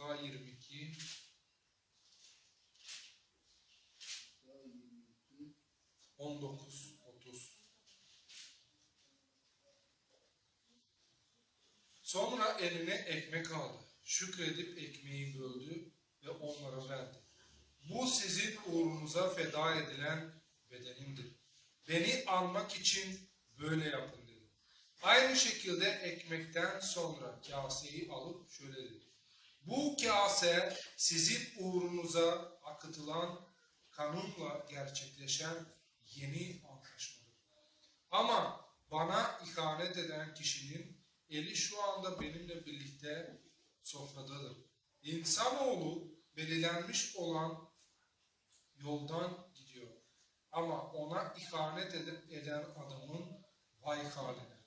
Luka 22 19 30 Sonra eline ekmek aldı. Şükredip ekmeği böldü ve onlara verdi. Bu sizin uğrunuza feda edilen bedenimdir. Beni almak için böyle yapın dedi. Aynı şekilde ekmekten sonra kaseyi alıp şöyle dedi. Bu kase sizin uğrunuza akıtılan kanunla gerçekleşen yeni antlaşmadır. Ama bana ihanet eden kişinin eli şu anda benimle birlikte sofradadır. İnsanoğlu belirlenmiş olan yoldan gidiyor. Ama ona ihanet eden, adamın vay haline.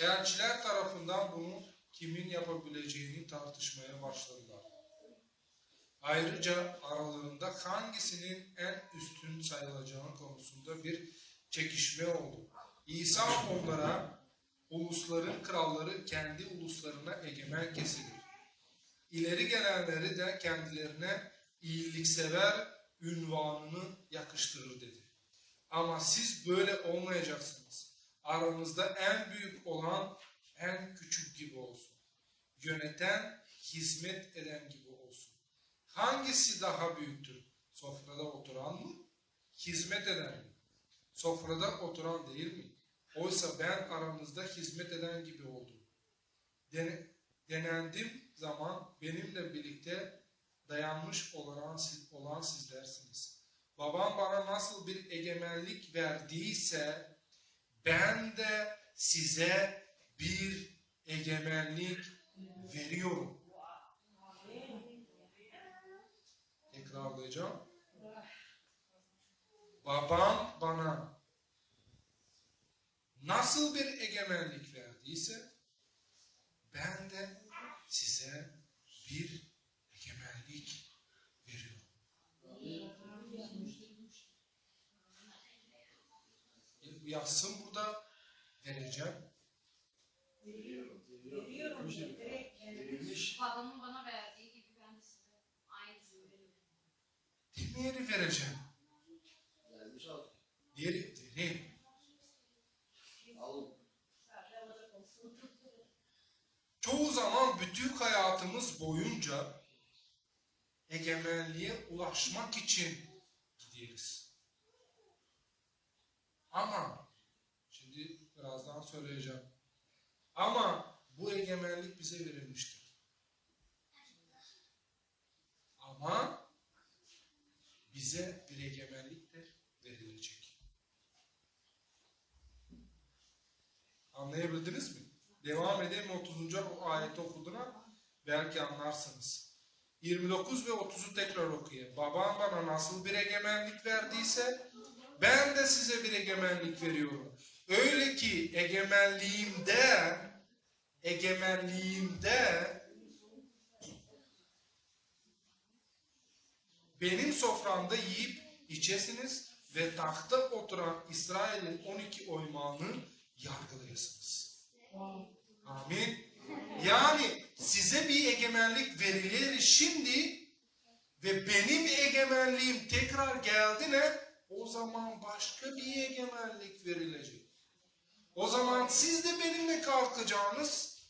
Elçiler tarafından bunu kimin yapabileceğini tartışmaya başladılar. Ayrıca aralarında hangisinin en üstün sayılacağı konusunda bir çekişme oldu. İsa onlara ulusların kralları kendi uluslarına egemen kesilir. İleri gelenleri de kendilerine iyiliksever ünvanını yakıştırır dedi. Ama siz böyle olmayacaksınız. Aranızda en büyük olan en küçük gibi olsun. Yöneten, hizmet eden gibi olsun. Hangisi daha büyüktür? Sofrada oturan mı? Hizmet eden mi? Sofrada oturan değil mi? Oysa ben aranızda hizmet eden gibi oldum. Dene, denendim zaman benimle birlikte dayanmış olan, siz, olan sizlersiniz. Babam bana nasıl bir egemenlik verdiyse ben de size bir egemenlik veriyorum. Tekrarlayacağım. Babam bana nasıl bir egemenlik verdiyse ben de size bir egemenlik veriyorum. Yazsın burada vereceğim. Babamın bana verdiği gibi ben de size aynısını veriyorum. Demeyeni vereceğim. Vermiş al. Diğeri vereyim. Al. Çoğu zaman bütün hayatımız boyunca egemenliğe ulaşmak için gideriz. Ama şimdi birazdan söyleyeceğim. Ama bu egemenlik bize verilmiştir. Ama bize bir egemenlik de verilecek. Anlayabildiniz mi? Devam edelim 30. o ayeti okuduğuna belki anlarsınız. 29 ve 30'u tekrar okuyayım. Babam bana nasıl bir egemenlik verdiyse ben de size bir egemenlik veriyorum. Öyle ki egemenliğimde egemenliğimde benim soframda yiyip içesiniz ve tahta oturan İsrail'in 12 oymağını yargılayasınız. Amin. Yani size bir egemenlik verilir şimdi ve benim egemenliğim tekrar geldi ne? O zaman başka bir egemenlik verilecek. O zaman siz de benimle kalkacağınız,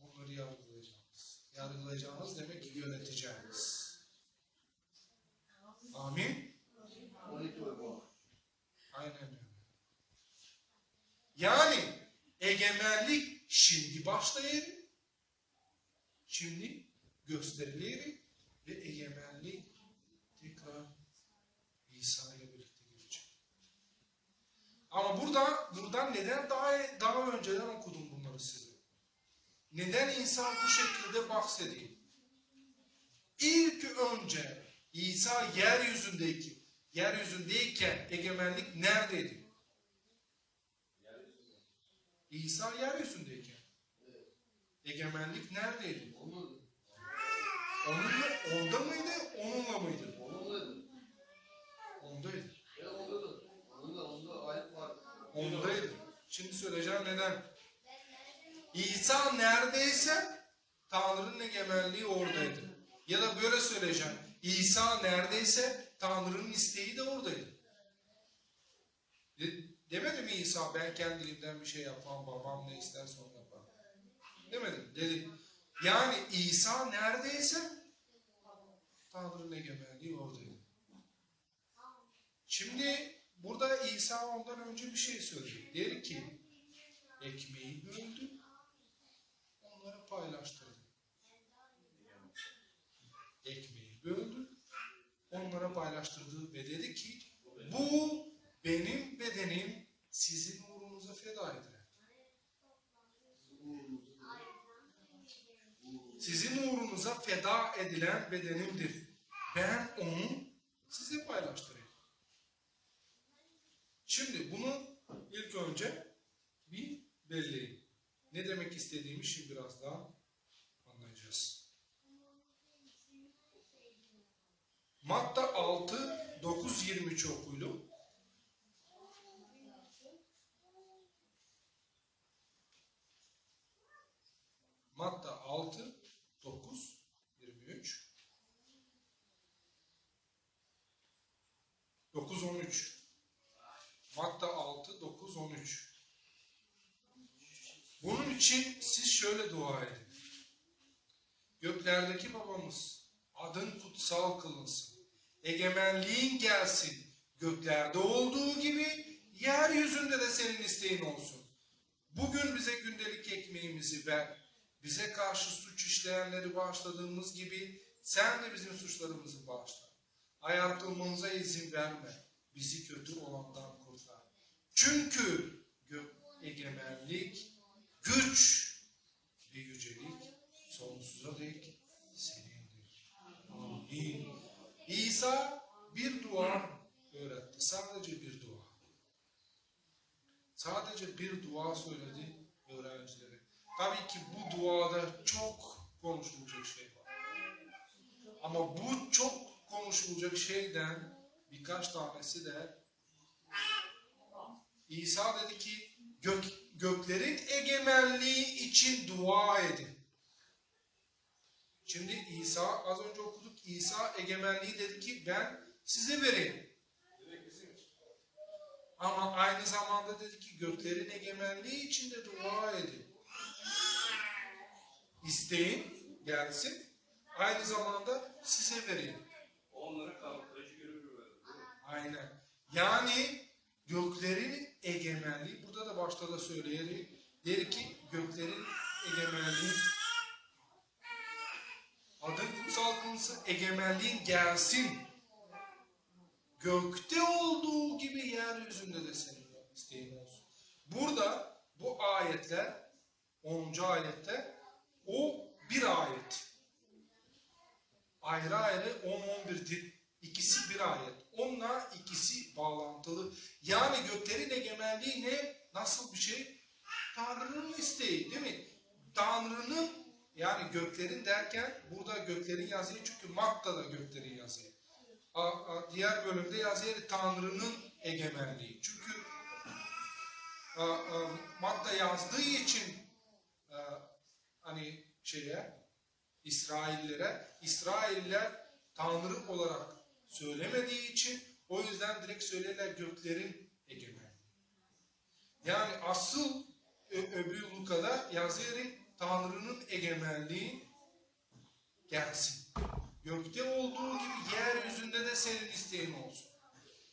onları yargılayacağınız. Yargılayacağınız demek ki yöneteceğiniz. Amin. 12 oy bu. Aynen öyle. Yani egemenlik şimdi başlayır. Şimdi gösterilir ve egemenlik tekrar İsa ile birlikte gelecek. Ama burada buradan neden daha daha önceden okudum bunları size? Neden insan bu şekilde bahsediyor? İlk önce İsa yeryüzündeki yeryüzündeyken egemenlik neredeydi? İsa yeryüzündeyken. Egemenlik neredeydi? Onun, Onunla, onda mıydı, onunla mıydı? onunlaydı. Ondaydı. E ondadır. Onunla, onda ayet var. Ondaydı. Şimdi söyleyeceğim neden. İsa neredeyse Tanrı'nın egemenliği oradaydı. Ya da böyle söyleyeceğim. İsa neredeyse Tanrı'nın isteği de oradaydı. De- demedi mi İsa ben kendiliğimden bir şey yapmam babam ne isterse onu yaparım. Demedim. Dedi. Yani İsa neredeyse Tanrı'nın egemenliği oradaydı. Şimdi burada İsa ondan önce bir şey söyledi. Dedi ki ekmeği böldü onlara paylaştırdı. Ekmeği böldü onlara paylaştırdı ve dedi ki bu benim bedenim sizin uğrunuza feda edilir. Sizin uğrunuza feda edilen bedenimdir. Ben onu size paylaştırayım. Şimdi bunu ilk önce bir belleyin. Ne demek istediğimi şimdi biraz daha Matta 6, 9, 23 okuylu. Matta 6, 9, 23. 9, 13. Matta 6, 9, 13. Bunun için siz şöyle dua edin. Göklerdeki babamız, adın kutsal kılınsın. Egemenliğin gelsin. Göklerde olduğu gibi yeryüzünde de senin isteğin olsun. Bugün bize gündelik ekmeğimizi ver. Bize karşı suç işleyenleri bağışladığımız gibi sen de bizim suçlarımızı bağışla. Ayartılmamıza izin verme. Bizi kötü olandan kurtar. Çünkü egemenlik, güç ve yücelik sonsuza dek senindir. Amin. İsa bir dua öğretti. Sadece bir dua. Sadece bir dua söyledi öğrencilere. Tabii ki bu duada çok konuşulacak şey var. Ama bu çok konuşulacak şeyden birkaç tanesi de İsa dedi ki gök, göklerin egemenliği için dua edin. Şimdi İsa az önce okuduk İsa egemenliği dedi ki ben size vereyim. Ama aynı zamanda dedi ki göklerin egemenliği için de dua edin. İsteyin gelsin. Aynı zamanda size vereyim. Onlara mi? Aynen. Yani göklerin egemenliği, burada da başta da söyleyerek der ki göklerin egemenliği adın kutsal kılınsın egemenliğin gelsin. Gökte olduğu gibi yeryüzünde de senin isteğin olsun. Burada bu ayetler 10. ayette o bir ayet. Ayrı ayrı 10-11 değil. İkisi bir ayet. Onunla ikisi bağlantılı. Yani göklerin egemenliği ne? Nasıl bir şey? Tanrı'nın isteği değil mi? Tanrı'nın yani göklerin derken burada göklerin yazıyor çünkü Makka'da göklerin yazıyor. A, a, diğer bölümde yazıyor Tanrı'nın egemenliği. Çünkü a, a, Makka yazdığı için a, hani şeye İsraillere İsrailler Tanrı olarak söylemediği için o yüzden direkt söylerler göklerin egemenliği. Yani asıl öbür Luka'da yazıyor Tanrı'nın egemenliği gelsin. Gökte olduğu gibi yeryüzünde de senin isteğin olsun.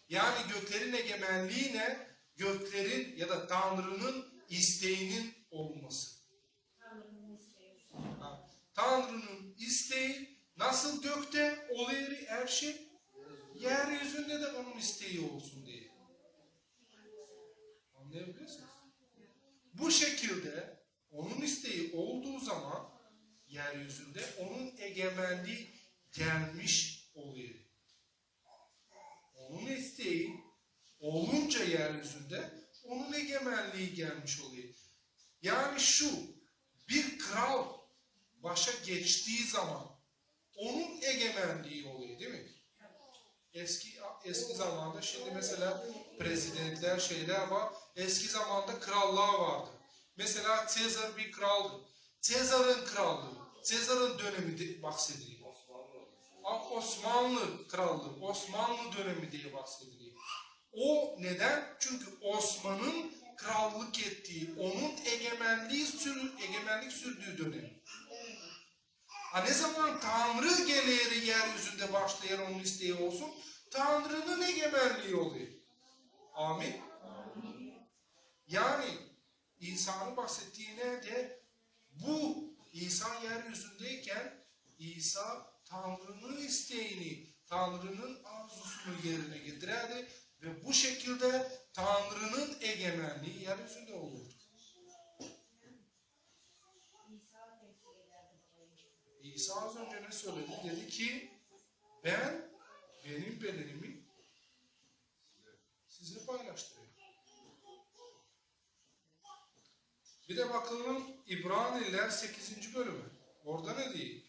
Yani göklerin egemenliği ne? Göklerin ya da Tanrı'nın isteğinin olması. Tanrı'nın isteği. Tanrı'nın isteği nasıl gökte oluyor her şey, yeryüzünde de onun isteği olsun diye. Anlayabiliyorsunuz? Bu şekilde onun isteği olduğu zaman yeryüzünde onun egemenliği gelmiş oluyor. Onun isteği olunca yeryüzünde onun egemenliği gelmiş oluyor. Yani şu bir kral başa geçtiği zaman onun egemenliği oluyor değil mi? Eski eski zamanda şimdi mesela prezidentler şeyler var. Eski zamanda krallar vardı. Mesela Caesar bir kraldı. Caesar'ın krallığı Sezar'ın dönemi de bahsediliyor. Osmanlı krallığı, Osmanlı dönemi diye bahsediliyor. O neden? Çünkü Osman'ın krallık ettiği, onun egemenliği sür, egemenlik sürdüğü dönem. Ha ne zaman Tanrı geleri yeryüzünde başlayan onun isteği olsun, Tanrı'nın egemenliği oluyor. Amin. Yani İsa'nın bahsettiği nerede? Bu İsa yeryüzündeyken İsa Tanrı'nın isteğini, Tanrı'nın arzusunu yerine getirerdi ve bu şekilde Tanrı'nın egemenliği yeryüzünde olurdu. İsa az önce ne söyledi? Dedi ki ben benim bedenimi size paylaştırıyorum. Bir de bakalım İbraniler 8. bölümü. Orada ne diyor?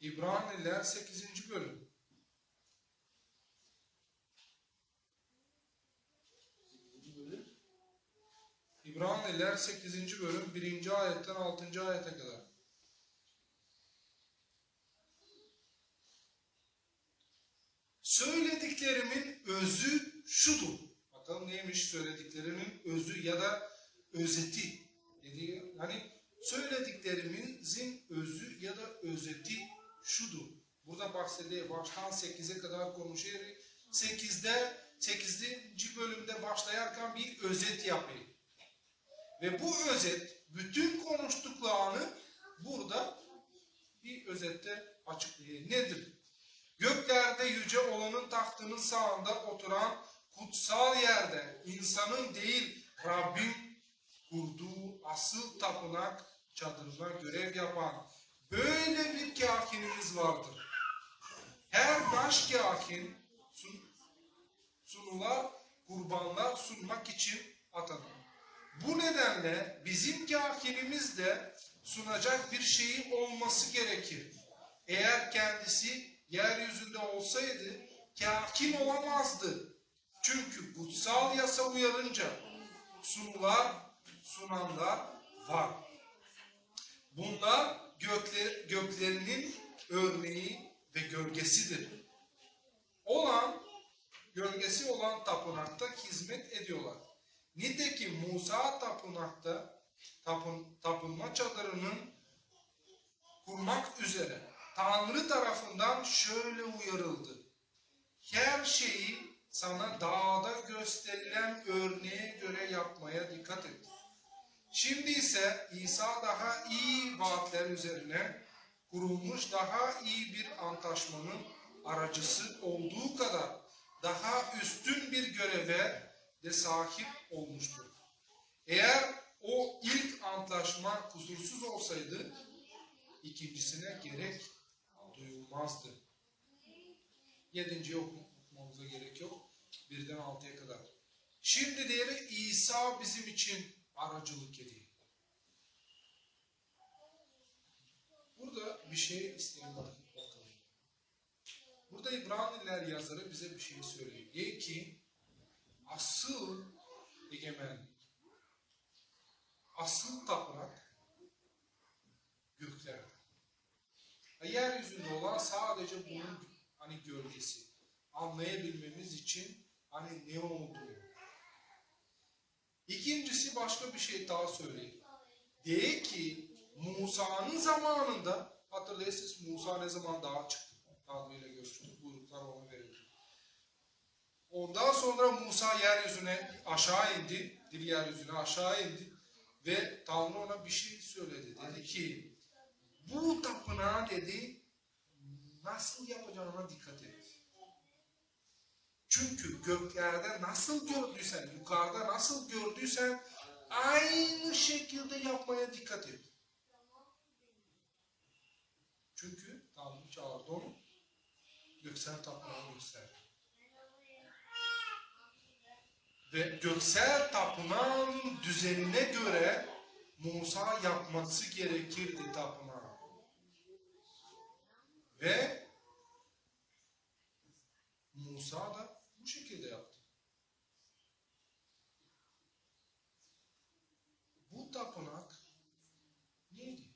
İbraniler 8. bölüm. İbraniler 8. bölüm 1. ayetten 6. ayete kadar. Söylediklerimin özü şudur. Bakalım neymiş söylediklerimin özü ya da özeti. Dedi, hani söylediklerimin özü ya da özeti şudur. Burada bahsediyor. Baştan 8'e kadar konuşuyor. 8'de 8. bölümde başlayarken bir özet yapıyor. Ve bu özet bütün konuştuklarını burada bir özette açıklıyor. Nedir? Göklerde yüce olanın tahtının sağında oturan kutsal yerde insanın değil Rabbin kurduğu asıl tapınak çadırına görev yapan böyle bir kahinimiz vardır. Her baş kahin sun, sunular, kurbanlar sunmak için atanır. Bu nedenle bizim kahinimiz de sunacak bir şeyi olması gerekir. Eğer kendisi yeryüzünde olsaydı kahin olamazdı. Çünkü kutsal yasa uyarınca sunular, sunanlar var. Bunlar gökler, göklerinin örneği ve gölgesidir. Olan, gölgesi olan tapınakta hizmet ediyorlar. Nitekim Musa tapınakta tapın, tapınma çadırının kurmak üzere Tanrı tarafından şöyle uyarıldı. Her şeyi sana dağda gösterilen örneğe göre yapmaya dikkat et. Şimdi ise İsa daha iyi vaatler üzerine kurulmuş daha iyi bir antlaşmanın aracısı olduğu kadar daha üstün bir göreve de sahip olmuştur. Eğer o ilk antlaşma kusursuz olsaydı ikincisine gerek duyulmazdı. Yedinciyi oku- okumamıza gerek yok. Birden altıya kadar. Şimdi diğeri İsa bizim için aracılık ediyor. Burada bir şey isteyin bakalım. Burada İbraniler yazarı bize bir şey söylüyor. Diyor ki asıl egemenlik, asıl tapınak göklerde. Ha, Yeryüzünde olan sadece bunun hani gölgesi. Anlayabilmemiz için hani ne olduğunu. İkincisi başka bir şey daha söyleyeyim. Diye ki Musa'nın zamanında hatırlayasınız Musa ne zaman dağa çıktı. Tanrı'yla görüştü. Buyruklar ona verildi. Ondan sonra Musa yeryüzüne aşağı indi. Dil yeryüzüne aşağı indi. Ve Tanrı ona bir şey söyledi. Dedi ki bu tapınağı dedi nasıl yapacağına dikkat et. Çünkü göklerde nasıl gördüysen, yukarıda nasıl gördüysen aynı şekilde yapmaya dikkat et. Çünkü Tanrı çağırdı onu. Göksel tapınağı gösterdi. Ve göksel tapınağın düzenine göre Musa yapması gerekirdi tapınağı. Ve Musa da bu şekilde yaptım. Bu tapınak neydi?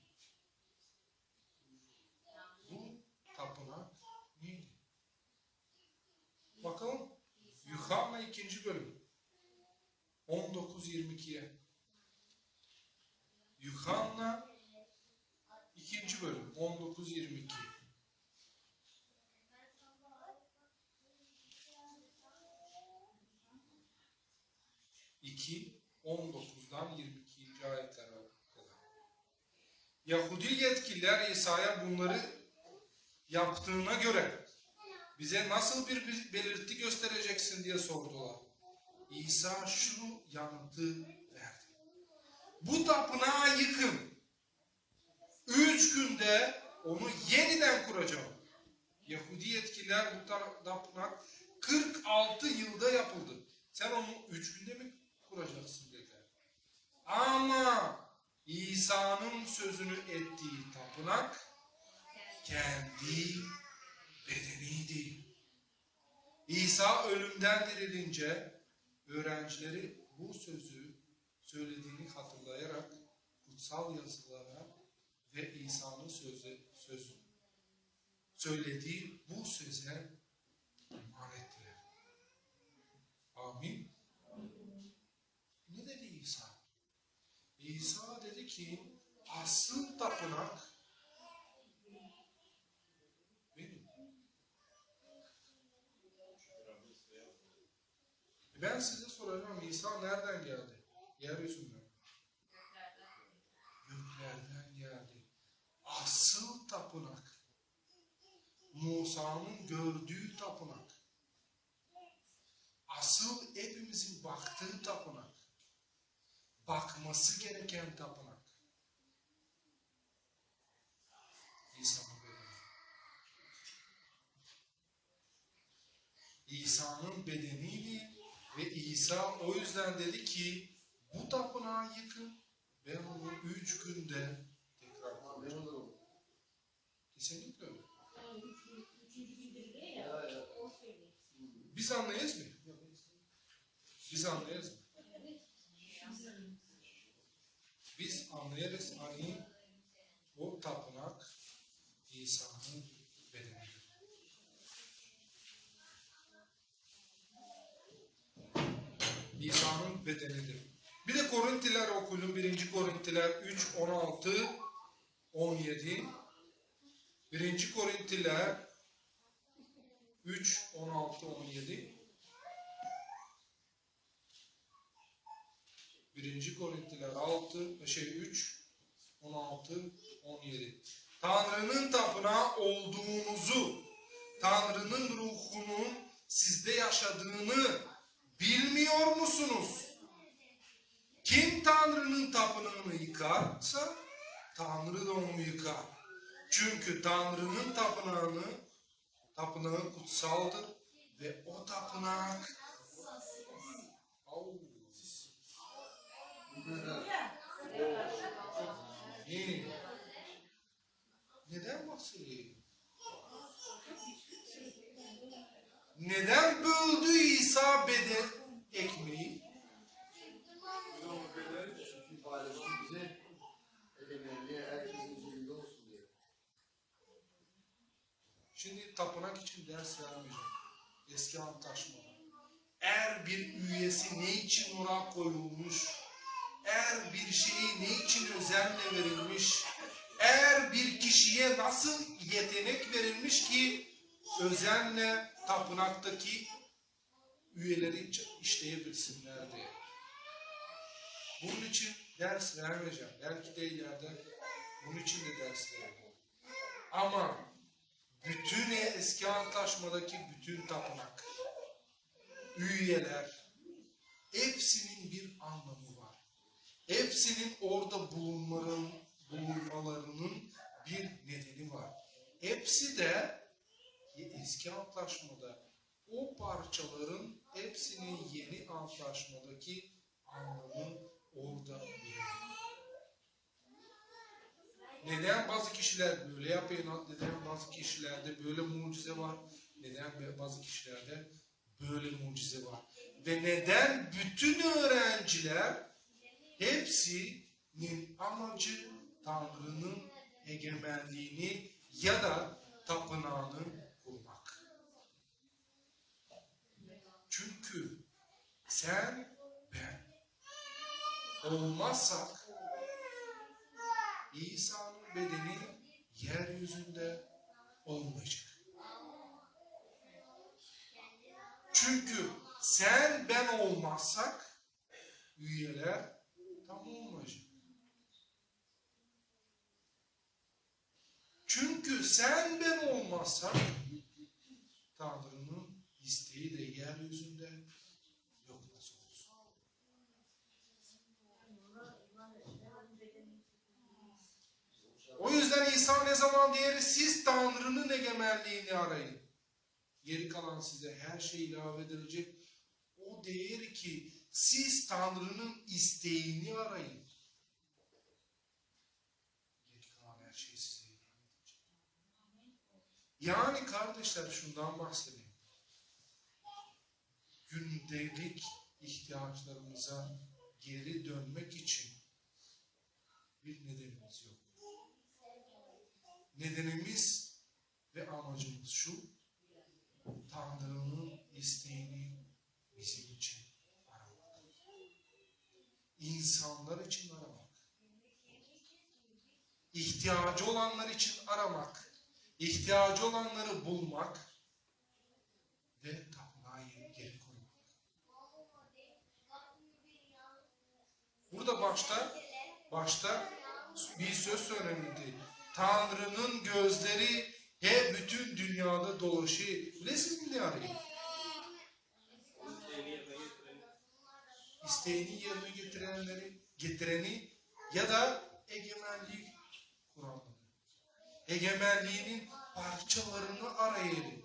Bu tapınak neydi? Bakalım Yuhanna 2. bölüm 19-22'ye Yuhanna 2. bölüm 19-22 19'dan 22. ayetlere kadar. Yahudi yetkililer İsa'ya bunları yaptığına göre bize nasıl bir belirti göstereceksin diye sordular. İsa şu yanıtı verdi. Bu tapınağı yıkın. Üç günde onu yeniden kuracağım. Yahudi yetkililer bu ta- tapınak 46 yılda yapıldı. Sen onu üç günde mi kuracaksın. Ama İsa'nın sözünü ettiği tapınak kendi bedeniydi. İsa ölümden dirilince öğrencileri bu sözü söylediğini hatırlayarak kutsal yazılara ve İsa'nın sözü, sözü söylediği bu söze iman ettiler. Amin. Ne dedi İsa? İsa dedi ki asıl tapınak benim. Ben size soracağım İsa nereden geldi? Yeryüzünden. Göklerden geldi. Asıl tapınak. Musa'nın gördüğü tapınak. Asıl hepimizin baktığı tapınak. Bakması gereken tapınak. İsa'nın bedeni. İsa'nın bedeniydi ve İsa o yüzden dedi ki bu tapınağı yıkın ben onu üç günde tekrar kuracağım. Kesinlikle öyle. Biz anlayız mı? Biz anlayız mı? Biz anlayarız hani o tapınak İsa'nın bedenidir. İsa'nın bedenidir. Bir de Korintiler okuyun. 1. Korintiler 3, 16, 17. 1. Korintiler 3, 16, 17. 1. Korintiler 6, şey 3, 16, 17. Tanrı'nın tapınağı olduğunuzu, Tanrı'nın ruhunun sizde yaşadığını bilmiyor musunuz? Kim Tanrı'nın tapınağını yıkarsa Tanrı da onu yıkar. Çünkü Tanrı'nın tapınağını tapınağı kutsaldır ve o tapınak. Neden bahsedeyim? Neden böldü İsa beden ekmeği? Şimdi tapınak için ders vermeyeceğim. Eski antlaşmada. Eğer bir üyesi ne için oraya koyulmuş, eğer bir şeyi ne için özenle verilmiş, eğer bir kişiye nasıl yetenek verilmiş ki özenle tapınaktaki üyeleri işleyebilsinler diye. Bunun için ders vermeyeceğim. Belki de ileride bunun için de ders vereceğim. Ama bütün eski antlaşmadaki bütün tapınak, üyeler, hepsinin bir anlamı var. Hepsinin orada bulunmaların, bulunmalarının bir nedeni var. Hepsi de eski antlaşmada o parçaların hepsinin yeni antlaşmadaki anlamı orada bulunuyor. Neden bazı kişiler böyle yapıyor, neden bazı kişilerde böyle mucize var, neden bazı kişilerde böyle mucize var. Ve neden bütün öğrenciler hepsinin amacı Tanrı'nın egemenliğini ya da tapınağını kurmak. Sen, ben olmazsak İsa'nın bedeni yeryüzünde olmayacak. Çünkü sen ben olmazsak üyeler tam olmayacak. Çünkü sen ben olmazsak Tanrı'nın isteği de yeryüzünde yok nasıl olsun. O yüzden İsa ne zaman diğeri siz Tanrı'nın egemenliğini arayın. Geri kalan size her şey ilave edilecek. O değer ki siz Tanrı'nın isteğini arayın. Geri kalan her şey size ilave edilecek. Yani kardeşler şundan bahsedeyim. Gündelik ihtiyaçlarımıza geri dönmek için bir nedenimiz yok. Nedenimiz ve amacımız şu, Tanrı'nın isteğini bizim için aramak. İnsanlar için aramak. İhtiyacı olanlar için aramak. İhtiyacı olanları bulmak ve tapınağı geri koymak. Burada başta başta bir söz söylenildi. Tanrı'nın gözleri hep bütün dünyada dolaşıyor. Bilesiniz mi arayın? İsteğini yerine getirenleri, getireni ya da egemenlik kuranları. Egemenliğinin parçalarını arayalım.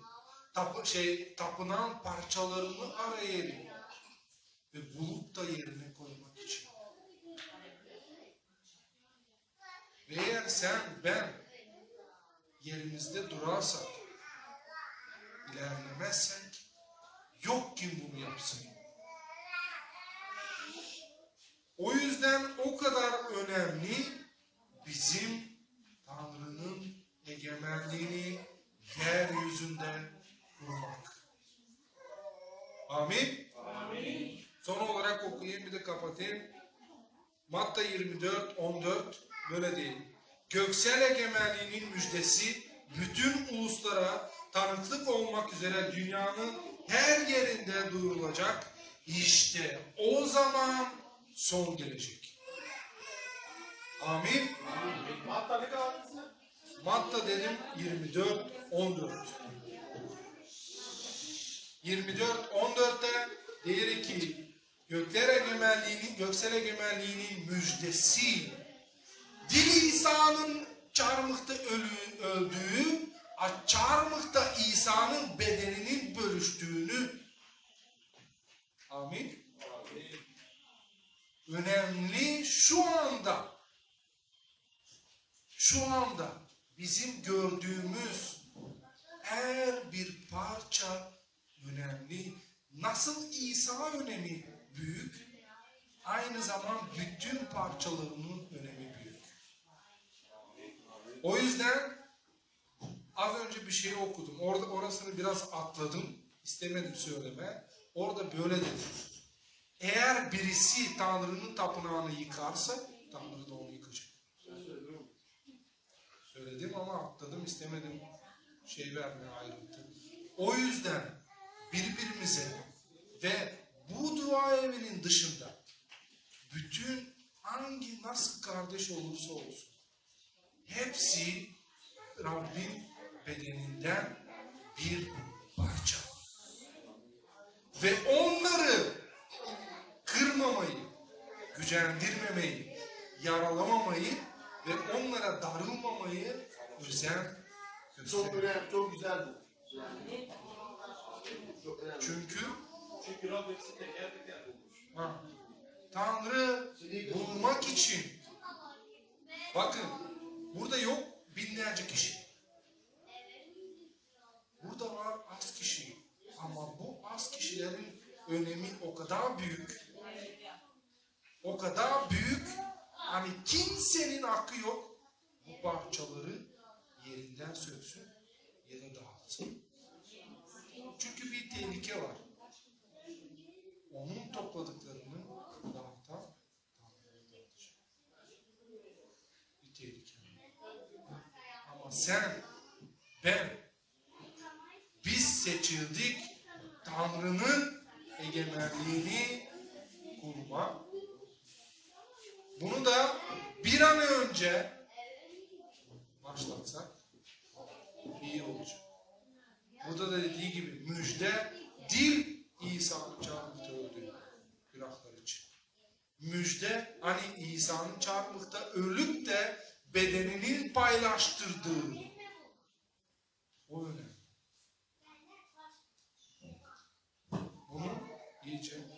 Tapı, şey, tapınan parçalarını arayalım. Ve bulup da yerine koymak için. Ve eğer sen, ben yerimizde durarsak, ilerlemezsek, yok kim bunu yapsın. O yüzden o kadar önemli bizim Tanrı'nın egemenliğini yeryüzünde kurmak. Amin. Son olarak okuyayım bir de kapatayım. Matta 24, 14 böyle değil. Göksel egemenliğinin müjdesi bütün uluslara tanıklık olmak üzere dünyanın her yerinde duyurulacak. İşte o zaman son gelecek. Amin. Hatta ne kadar? Matta dedim 24, 14. 24, 14'te diğeri ki gökler egemenliğinin, göksel egemenliğinin müjdesi Dil İsa'nın çarmıhta öldüğü, çarmıhta İsa'nın bedeninin bölüştüğünü Amin. Önemli şu anda şu anda bizim gördüğümüz her bir parça önemli. Nasıl İsa önemi büyük, aynı zaman bütün parçalarının önemi. O yüzden az önce bir şey okudum. Orada orasını biraz atladım. İstemedim söyleme. Orada böyle dedi. Eğer birisi Tanrı'nın tapınağını yıkarsa Tanrı da onu yıkacak. Söyledim ama atladım istemedim şey vermeye ayrıntı. O yüzden birbirimize ve bu dua evinin dışında bütün hangi nasıl kardeş olursa olsun hepsi Rabbin bedeninden bir parça. Ve onları kırmamayı, gücendirmemeyi, yaralamamayı ve onlara darılmamayı özen Çok önemli, çok güzel bu. Yani, çok önemli. Çünkü Çünkü Rab hepsi teker teker bulmuş. ha, Tanrı bulmak için bakın burada yok binlerce kişi. Burada var az kişi. Ama bu az kişilerin önemi o kadar büyük. O kadar büyük. Hani kimsenin hakkı yok. Bu parçaları yerinden söksün da dağıtsın. Çünkü bir tehlike var. Onun topla Ama sen, ben, biz seçildik Tanrı'nın egemenliğini kurmak. Bunu da bir an önce başlatsak iyi olacak. Burada da dediği gibi müjde dil İsa'nın çarmıhta günahlar için. Müjde hani İsa'nın çarmıhta ölüp de bedenini paylaştırdığı. O önemli. Bunu iyice.